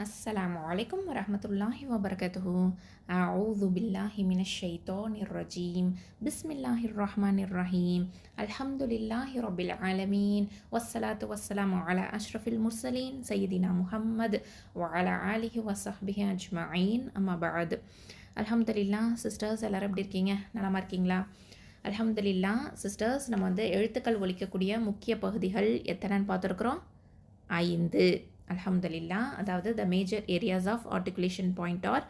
السلام عليكم ورحمة الله وبركاته أعوذ بالله من الشيطان الرجيم بسم الله الرحمن الرحيم الحمد لله رب العالمين والصلاة والسلام على أشرف المرسلين سيدنا محمد وعلى آله وصحبه أجمعين أما بعد அல்ஹம்துலில்லா சிஸ்டர்ஸ் எல்லோரும் எப்படி இருக்கீங்க நலமா இருக்கீங்களா அல்ஹம்துலில்லா சிஸ்டர்ஸ் நம்ம வந்து எழுத்துக்கள் ஒலிக்கக்கூடிய முக்கிய பகுதிகள் எத்தனைன்னு பார்த்துருக்குறோம் ஐந்து அலமதுல்லா அதாவது the major areas of articulation point are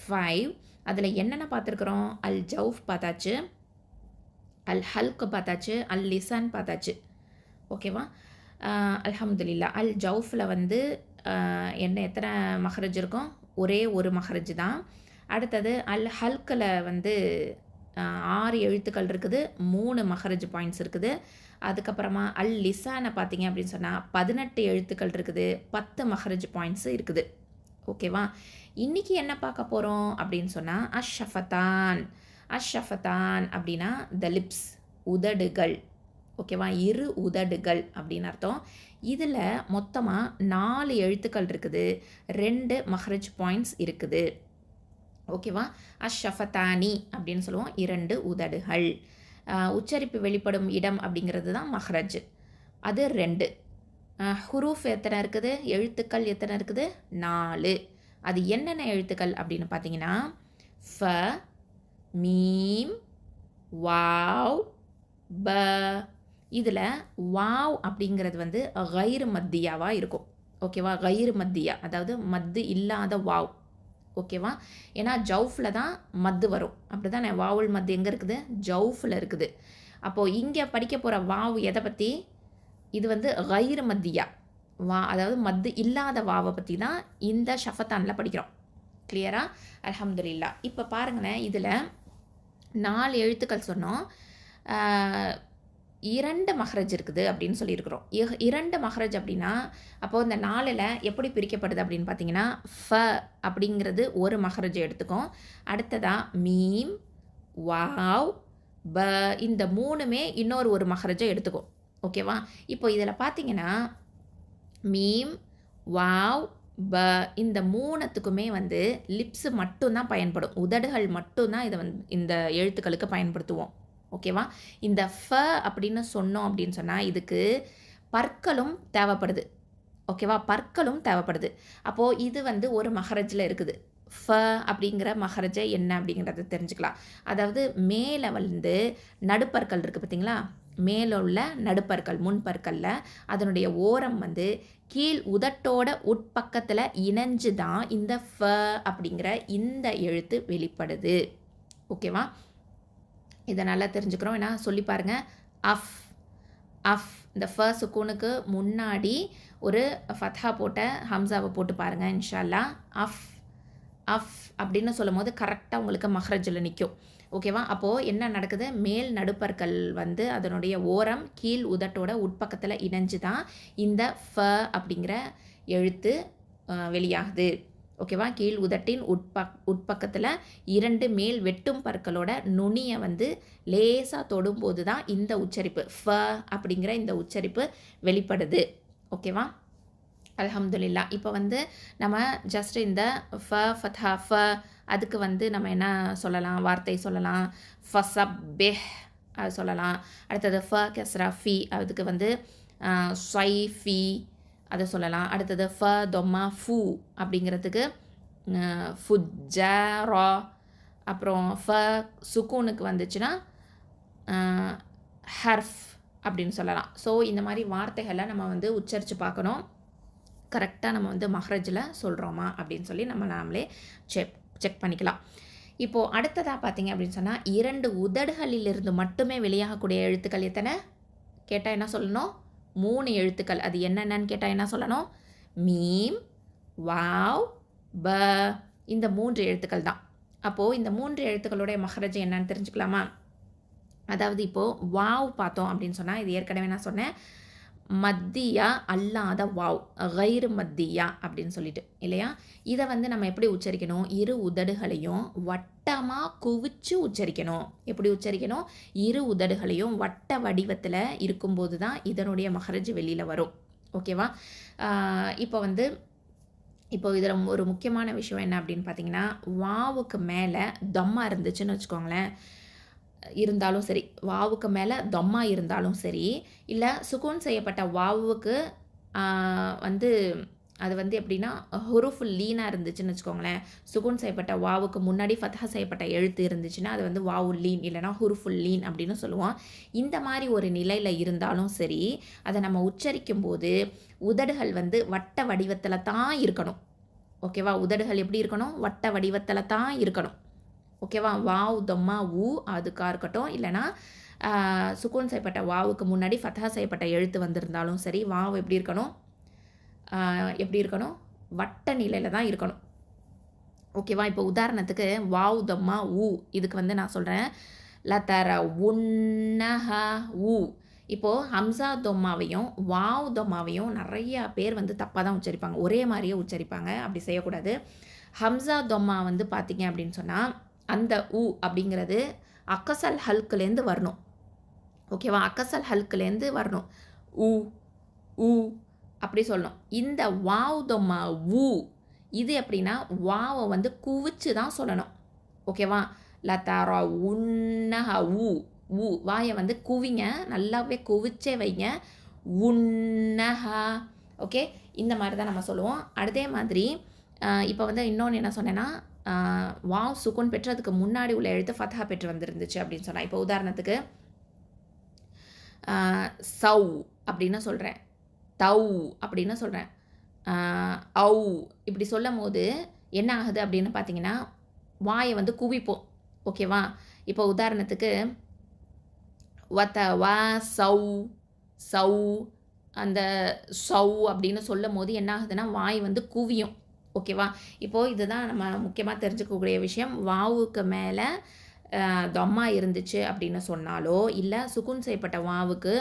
five அதில் என்னென்ன பார்த்துருக்குறோம்? அல் ஜவுஃப் பார்த்தாச்சு. அல் ஹல்க் பார்த்தாச்சு. அல் லிசான் பார்த்தாச்சு. ஓகேவா அல்ஹம்துலில்லா அல் ஜவுஃபில் வந்து என்ன எத்தனை மஹரஜ் இருக்கும்? ஒரே ஒரு மஹரஜ் தான். அடுத்தது அல் ஹல்கில் வந்து ஆறு எழுத்துக்கள் இருக்குது மூணு மஹரஜ் பாயிண்ட்ஸ் இருக்குது. அதுக்கப்புறமா அல் லிசானை பார்த்தீங்க அப்படின்னு சொன்னால் பதினெட்டு எழுத்துக்கள் இருக்குது பத்து மஹரஜ் பாயிண்ட்ஸு இருக்குது. ஓகேவா இன்றைக்கி என்ன பார்க்க போகிறோம் அப்படின்னு சொன்னால் அஷ்ஷஃபத்தான் அஷ்ஷஃபத்தான் அப்படின்னா த லிப்ஸ் உதடுகள். ஓகேவா இரு உதடுகள் அப்படின்னு அர்த்தம். இதில் மொத்தமாக நாலு எழுத்துக்கள் இருக்குது ரெண்டு மஹரஜ் பாயிண்ட்ஸ் இருக்குது. ஓகேவா? அஷ்ஷஃபத்தானி அப்படின்னு சொல்லுவோம். இரண்டு உதடுகள். உச்சரிப்பு வெளிப்படும் இடம் அப்படிங்கிறது தான் மஹ்ரஜ். அது ரெண்டு. ஹுரூஃப் எத்தனை இருக்குது? எழுத்துக்கள் எத்தனை இருக்குது? நாலு. அது என்னென்ன எழுத்துக்கள் அப்படின்னு பார்த்தீங்கன்னா ஃப மீம் வாவ் ப. இதில் வாவ் அப்படிங்கிறது வந்து கயிறு மத்தியாவாக இருக்கும். ஓகேவா? கயிறு மத்தியா. அதாவது மத்து இல்லாத வாவ். ஓகேவா? ஏன்னா ஜவுஃபில் தான் மத்து வரும். அப்படி தானே வாவுல் மத்து எங்கே இருக்குது? ஜவுஃபில் இருக்குது. அப்போது இங்கே படிக்க போகிற வாவ் எதை பற்றி இது வந்து கயிறு மத்தியா. வா அதாவது மத்து இல்லாத வாவை பற்றி தான் இந்த ஷஃபத்தானில் படிக்கிறோம். கிளியராக அலமதுல்லா இப்போ பாருங்களேன் இதில் நாலு எழுத்துக்கள் சொன்னோம். இரண்டு மஹரஜ் இருக்குது அப்படின்னு சொல்லியிருக்கிறோம். இரண்டு மஹரஜ் அப்படின்னா அப்போது இந்த நாலில் எப்படி பிரிக்கப்படுது அப்படின்னு பார்த்தீங்கன்னா ஃப அப்படிங்கிறது ஒரு மஹ்ரஜ் எடுத்துக்கும். அடுத்ததாக மீம் வாவ் ப இந்த மூணுமே இன்னொரு ஒரு மகரஜை எடுத்துக்கும். ஓகேவா? இப்போ இதில் பார்த்தீங்கன்னா மீம் வாவ் ப இந்த மூணுத்துக்குமே வந்து லிப்ஸு மட்டும்தான் பயன்படும். உதடுகள் மட்டும்தான் இதை வந்து இந்த எழுத்துக்களுக்கு பயன்படுத்துவோம். ஓகேவா? இந்த ஃப அப்படின்னு சொன்னோம் அப்படின்னு சொன்னால் இதுக்கு பற்களும் தேவைப்படுது. ஓகேவா? பற்களும் தேவைப்படுது. அப்போது இது வந்து ஒரு மகரஜில் இருக்குது. ஃப அப்படிங்கிற மகரஜ என்ன அப்படிங்கிறத தெரிஞ்சுக்கலாம். அதாவது மேலே வந்து நடுப்பற்கள் இருக்குது பார்த்தீங்களா மேலே உள்ள நடுப்பற்கள் முன்பற்களில் அதனுடைய ஓரம் வந்து கீழ் உதட்டோட உட்பக்கத்தில் இணைஞ்சு தான் இந்த ஃப அப்படிங்கிற இந்த எழுத்து வெளிப்படுது. ஓகேவா? இதை நல்லா தெரிஞ்சுக்கிறோம். ஏன்னா சொல்லி பாருங்க. அஃப் அஃப் இந்த ஃபர்ஸ்ட் சுக்கூனுக்கு முன்னாடி ஒரு ஃபத்ஹா போட்ட ஹம்சாவை போட்டு பாருங்கள் இன்ஷால்லா. அஃப் அஃப் அப்படின்னு சொல்லும் போது கரெக்டாக உங்களுக்கு மஹ்ரஜில் நிற்கும் ஓகேவா? அப்போது என்ன நடக்குது? மேல் நடுப்பற்கள் வந்து அதனுடைய ஓரம் கீழ் உதட்டோட உட்பக்கத்தில் இணைஞ்சு தான் இந்த ஃப அப்படிங்கிற எழுத்து வெளியாகுது. ஓகேவா கீழ் உதட்டின் உட்பக் உட்பக்கத்தில் இரண்டு மேல் வெட்டும் பற்களோட நுனியை வந்து லேசாக தொடும்போது தான் இந்த உச்சரிப்பு ஃப அப்படிங்கிற இந்த உச்சரிப்பு வெளிப்படுது. ஓகேவா அலமதுல்லா இப்போ வந்து நம்ம ஜஸ்ட் இந்த ஃப ஃபத்ஹா ஃப அதுக்கு வந்து நம்ம என்ன சொல்லலாம் வார்த்தை சொல்லலாம். ஃபசப்பெஹ் அது சொல்லலாம். அடுத்தது ஃப கெஸ்ரா ஃபி அதுக்கு வந்து ஸ்வை ஃபி அதை சொல்லலாம். அடுத்தது ஃப தொம்மா ஃபூ அப்படிங்கிறதுக்கு ஃபுஜ்ஜரா அப்புறம் ஃப சுக்கூனுக்கு வந்துச்சுன்னா ஹர்ஃப் அப்படின்னு சொல்லலாம். ஸோ இந்த மாதிரி வார்த்தைகளை நம்ம வந்து உச்சரித்து பார்க்கணும். கரெக்டாக நம்ம வந்து மஹ்ரஜில் சொல்கிறோமா அப்படின்னு சொல்லி நம்ம நாமளே செக் செக் பண்ணிக்கலாம். இப்போது அடுத்ததாக பார்த்தீங்க அப்படின்னு சொன்னால் இரண்டு உதடுகளிலிருந்து மட்டுமே வெளியாகக்கூடிய எழுத்துக்கள் எத்தனை? கேட்டால் என்ன சொல்லணும்? மூணு எழுத்துக்கள். அது என்னென்னன்னு கேட்டால் என்ன சொல்லணும்? மீம் வாவ் ப. இந்த மூன்று எழுத்துக்கள் தான். அப்போது இந்த மூன்று எழுத்துக்களுடைய மஹரஜ் என்னன்னு தெரிஞ்சுக்கலாமா? அதாவது இப்போது வாவ் பார்த்தோம் அப்படின்னு சொன்னால் இது ஏற்கனவே நான் சொன்னேன். மத்தியா அல்லாத வாவ் கைரு மத்தியா அப்படின்னு சொல்லிட்டு இல்லையா? இதை வந்து நம்ம எப்படி உச்சரிக்கணும்? இரு உதடுகளையும் வட்டமாக குவிச்சு உச்சரிக்கணும். எப்படி உச்சரிக்கணும்? இரு உதடுகளையும் வட்ட வடிவத்தில் இருக்கும்போது தான் இதனுடைய மகரஜ் வெளியில் வரும். ஓகேவா? இப்போ வந்து இப்போ இதில் ஒரு முக்கியமான விஷயம் என்ன அப்படின்னு பார்த்தீங்கன்னா வாவுக்கு மேலே தம்மா இருந்துச்சுன்னு வச்சுக்கோங்களேன். இருந்தாலும் சரி வாவுக்கு மேலே தம்மா இருந்தாலும் சரி இல்லை சுகூன் செய்யப்பட்ட வாவுக்கு வந்து அது வந்து எப்படின்னா ஹுருஃபுல் லீனாக இருந்துச்சுன்னு வச்சுக்கோங்களேன். சுகுன் செய்யப்பட்ட வாவுக்கு முன்னாடி ஃபத்ஹா செய்யப்பட்ட எழுத்து இருந்துச்சுன்னா அது வந்து வாவு லீன் இல்லைனா ஹுருஃபுல் லீன் அப்படின்னு சொல்லுவோம். இந்த மாதிரி ஒரு நிலையில் இருந்தாலும் சரி அதை நம்ம உச்சரிக்கும் போது உதடுகள் வந்து வட்ட வடிவத்தில் தான் இருக்கணும். ஓகேவா? உதடுகள் எப்படி இருக்கணும்? வட்ட வடிவத்தில் தான் இருக்கணும். ஓகேவா வாவ் தம்மா ஊ. அதுக்காக இருக்கட்டும். இல்லைனா சுக்கூன் செய்யப்பட்ட வாவுக்கு முன்னாடி ஃபத்ஹா செய்யப்பட்ட எழுத்து வந்திருந்தாலும் சரி வாவ் எப்படி இருக்கணும்? எப்படி இருக்கணும்? வட்ட நிலையில் தான் இருக்கணும். ஓகேவா இப்போ உதாரணத்துக்கு வாவ் தம்மா ஊ. இதுக்கு வந்து நான் சொல்கிறேன் லதர உன்னஹ ஊ. இப்போது ஹம்சா தொம்மாவையும் வாவ் தொம்மாவையும் நிறையா பேர் வந்து தப்பாக தான் உச்சரிப்பாங்க. ஒரே மாதிரியே உச்சரிப்பாங்க. அப்படி செய்யக்கூடாது. ஹம்சா தொம்மா வந்து பார்த்தீங்க அப்படின்னு சொன்னால் அந்த ஊ அப்படிங்கிறது அக்கசல் ஹல்குலேருந்து வரணும். ஓகேவா? அக்கசல் ஹல்குலேருந்து வரணும். உ உ அப்படி சொல்லணும். இந்த வாவ் தொம்மா ஊ இது எப்படின்னா வாவை வந்து குவிச்சு தான் சொல்லணும். ஓகேவா? லத்தாரா உன்னஹ ஊ ஊ வாயை வந்து குவிங்க. நல்லாவே குவிச்சே வைங்க. உன்னஹா ஓகே? இந்த மாதிரி தான் நம்ம சொல்லுவோம். அதே மாதிரி இப்போ வந்து இன்னொன்று என்ன சொன்னேன்னா வா வாவ் சுகுன் பெற்றதுக்கு முன்னாடி உள்ள எழுத்து ஃபத்ஹா பெற்று வந்திருந்துச்சு அப்படின்னு சொன்னா இப்போ உதாரணத்துக்கு சவ் சௌ அப்படின்னு சொல்கிறேன் தௌ அப்படின்னு சொல்கிறேன் ஔ இப்படி சொல்லும் போது என்ன ஆகுது அப்படின்னு பார்த்தீங்கன்னா வாயை வந்து குவிப்போம். ஓகேவா? இப்போ உதாரணத்துக்கு வத்த வா சௌ சௌ அந்த சௌ அப்படின்னு சொல்லும் போது என்ன ஆகுதுன்னா வாய் வந்து குவியும். ஓகேவா? இப்போது இதுதான் நம்ம முக்கியமாக தெரிஞ்சுக்கக்கூடிய விஷயம். வாவுக்கு மேலே தம்மா இருந்துச்சு அப்படின்னு சொன்னாலோ இல்லை சுகுன் செய்யப்பட்ட வாவுக்கு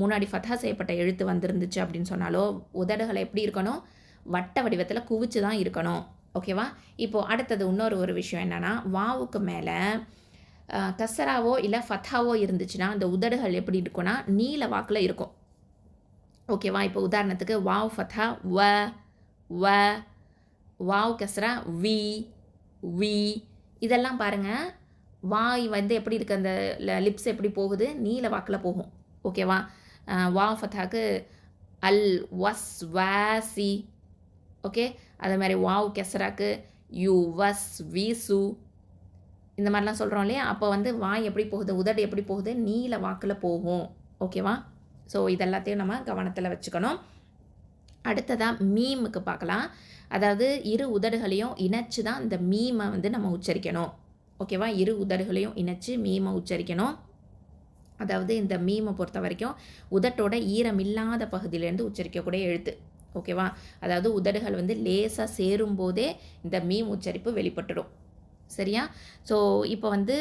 முன்னாடி ஃபத்தா செய்யப்பட்ட எழுத்து வந்திருந்துச்சு அப்படின்னு சொன்னாலோ உதடுகளை எப்படி இருக்கணும்? வட்ட வடிவத்தில் குவிச்சு தான் இருக்கணும். ஓகேவா? இப்போது அடுத்தது இன்னொரு ஒரு விஷயம் என்னென்னா வாவுக்கு மேலே கசராவோ இல்லை ஃபத்தாவோ இருந்துச்சுன்னா அந்த உதடுகள் எப்படி இருக்கும்னா நீல வாக்கில் இருக்கும். ஓகேவா? இப்போ உதாரணத்துக்கு வாவ் ஃபத்தா வ வ வாவ் கசரா வி வி. இதெல்லாம் பாருங்கள் வாய் வந்து எப்படி இருக்கு? அந்த லிப்ஸ் எப்படி போகுது? நீல வாக்கில் போகும். ஓகேவா வா? வாவ் ஃபத்தாக்கு அல் வஸ் வாசி ஓகே அதே மாதிரி வாவ் கெசராக்கு யூ வஸ் வீசு இந்த மாதிரிலாம் சொல்கிறோம் இல்லையா? அப்போ வந்து வாய் எப்படி போகுது? உதடு எப்படி போகுது? நீல வாக்கில் போகும். ஓகேவா ஸோ இதெல்லாத்தையும் நம்ம கவனத்தில் வச்சுக்கணும். அடுத்ததாக மீமுக்கு பார்க்கலாம். அதாவது இரு உதடுகளையும் இணைச்சு தான் இந்த மீமை வந்து நம்ம உச்சரிக்கணும். ஓகேவா? இரு உதடுகளையும் இணைச்சு மீமை உச்சரிக்கணும். அதாவது இந்த மீமை பொறுத்த வரைக்கும் உதட்டோட ஈரம் இல்லாத பகுதியிலேருந்து உச்சரிக்கக்கூடிய எழுத்து. ஓகேவா? அதாவது உதடுகள் வந்து லேசாக சேரும் போதே இந்த மீம் உச்சரிப்பு வெளிப்பட்டுடும். சரியா? ஸோ இப்போ வந்து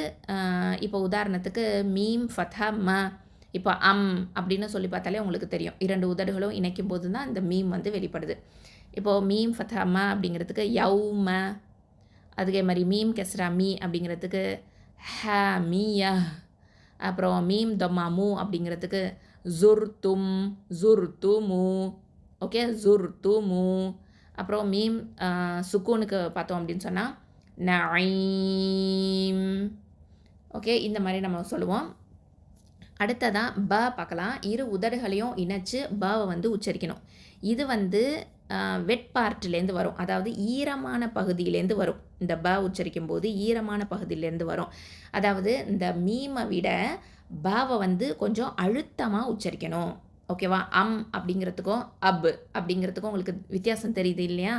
இப்போ உதாரணத்துக்கு மீம் ஃபதா ம இப்போ அம் அப்படின்னு சொல்லி பார்த்தாலே உங்களுக்கு தெரியும். இரண்டு உதடுகளும் இணைக்கும் போது தான் இந்த மீம் வந்து வெளிப்படுது. இப்போது மீம் ஃபதா அப்படிங்கிறதுக்கு யவ் ம அதுக்கே மாதிரி மீம் கெஸ்ரா மீ அப்படிங்கிறதுக்கு ஹ மீயா அப்புறம் மீம் தொம்மா மூ அப்படிங்கிறதுக்கு ஜுர் தும் ஜுர் துமு ஓகே? ஜுர் துமு அப்புறம் மீம் சுக்கூனுக்கு பார்த்தோம் அப்படின்னு சொன்னால் நைம் ஓகே? இந்த மாதிரி நம்ம சொல்லுவோம். அடுத்ததாக ப பார்க்கலாம். இரு உதடுகளையும் இணைச்சு பவை வந்து உச்சரிக்கணும். இது வந்து வெட் பார்ட்லேருந்து வரும். அதாவது ஈரமான பகுதியிலேருந்து வரும். இந்த ப உச்சரிக்கும் போது ஈரமான பகுதியிலேருந்து வரும். அதாவது இந்த மீமை விட பாவை வந்து கொஞ்சம் அழுத்தமாக உச்சரிக்கணும். ஓகேவா? அம் அப்படிங்கிறதுக்கும் அப் அப்படிங்கிறதுக்கும் உங்களுக்கு வித்தியாசம் தெரியுது இல்லையா?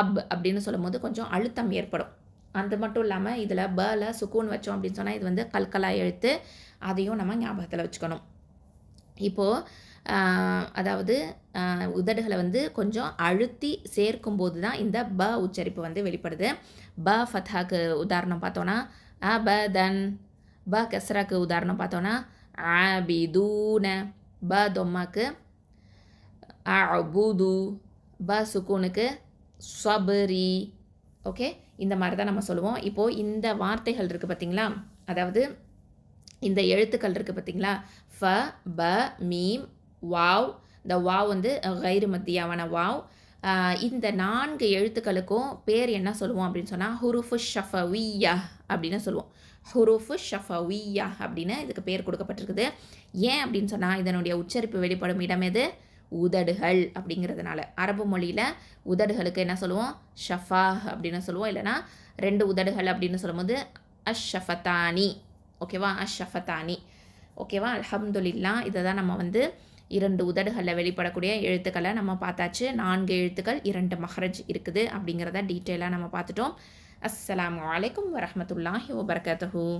அப் அப்படின்னு சொல்லும்போது கொஞ்சம் அழுத்தம் ஏற்படும். அது மட்டும் இல்லாமல் இதில் பல சுக்கூன் வச்சோம் அப்படின்னு சொன்னால் இது வந்து கல்கலா எழுத்து. அதையும் நம்ம ஞாபகத்தில் வச்சுக்கணும். இப்போது அதாவது உதடுகளை வந்து கொஞ்சம் அழுத்தி சேர்க்கும் போது தான் இந்த ப உச்சரிப்பு வந்து வெளிப்படுது. ப ஃபத்தாக்கு உதாரணம் பார்த்தோன்னா அ ப கஸ்ராக்கு உதாரணம் பார்த்தோன்னா ஆ பி தூன ப தொம்மாக்கு பூது ப சுக்கூனுக்கு ஸ்வபரி ஓகே? இந்த மாதிரி தான் நம்ம சொல்லுவோம். இப்போது இந்த வார்த்தைகள் இருக்குது பார்த்தீங்களா அதாவது இந்த எழுத்துக்கள் இருக்குது பார்த்தீங்களா ஃப ப மீம் வாவ். இந்த வாவ் வந்து கைரு மத்தியாவான வாவ். இந்த நான்கு எழுத்துக்களுக்கும் பேர் என்ன சொல்லுவோம் அப்படின்னு சொன்னால் ஹுருஃபு ஷஃபவியா அப்படின்னு சொல்லுவோம். ஹுருஃபு ஷஃபவியா அப்படின்னு இதுக்கு பேர் கொடுக்கப்பட்டிருக்குது. ஏன் அப்படின்னு சொன்னால் இதனுடைய உச்சரிப்பு வெளிப்படும் இடம் எது? உதடுகள் அப்படிங்கிறதுனால. அரபு மொழியில் உதடுகளுக்கு என்ன சொல்லுவோம்? ஷஃபா அப்படின்னு சொல்லுவோம். இல்லைனா ரெண்டு உதடுகள் அப்படின்னு சொல்லும்போது அஷ்ஷஃபத்தானி ஓகேவா? அஷ்ஷஃபத்தானி ஓகேவா? அலமதுல்லா இதை தான் நம்ம வந்து இரண்டு உதடுகளில் வெளிப்படக்கூடிய எழுத்துக்களை நம்ம பார்த்தாச்சு. நான்கு எழுத்துக்கள் இரண்டு மஹரஜ் இருக்குது அப்படிங்கிறத டீட்டெயிலாக நம்ம பார்த்துட்டோம். அஸ்லாம் வலைக்கம் வரமத்துல்லாஹி வபர்கத்தஹூ.